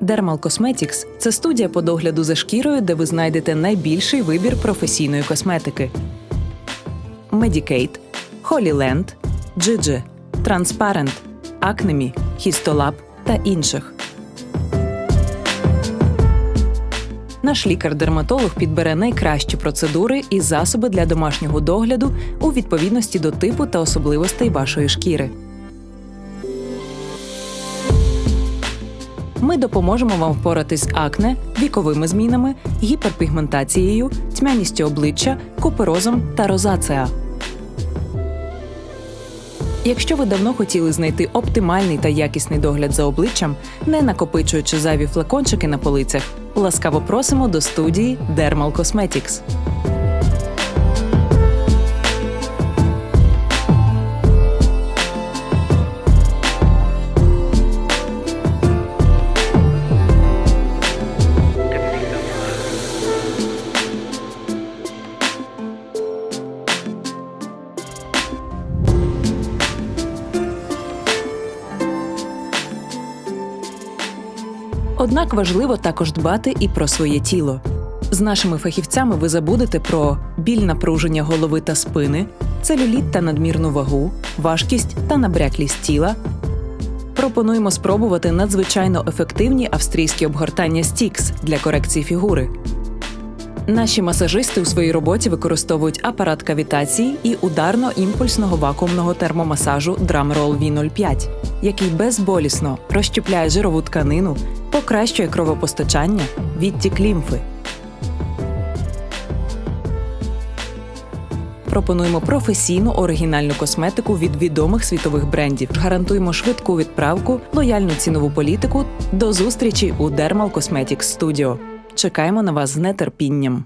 Dermal Cosmetics – це студія по догляду за шкірою, де ви знайдете найбільший вибір професійної косметики. Medicate, Holyland, Gigi, Transparent, Acnemy, Histolab та інших. Наш лікар-дерматолог підбере найкращі процедури і засоби для домашнього догляду у відповідності до типу та особливостей вашої шкіри. Ми допоможемо вам впоратись з акне, віковими змінами, гіперпігментацією, тьмяністю обличчя, куперозом та розацеа. Якщо ви давно хотіли знайти оптимальний та якісний догляд за обличчям, не накопичуючи зайві флакончики на полицях, ласкаво просимо до студії Dermal Cosmetics. Однак важливо також дбати і про своє тіло. З нашими фахівцями ви забудете про біль напруження голови та спини, целюліт та надмірну вагу, важкість та набряклість тіла. Пропонуємо спробувати надзвичайно ефективні австрійські обгортання Стікс для корекції фігури. Наші масажисти у своїй роботі використовують апарат кавітації і ударно-імпульсного вакуумного термомасажу Drumroll V05, який безболісно розщепляє жирову тканину, покращує кровопостачання, відтік лімфи. Пропонуємо професійну оригінальну косметику від відомих світових брендів. Гарантуємо швидку відправку, лояльну цінову політику. До зустрічі у Dermal Cosmetics Studio. Чекаємо на вас з нетерпінням.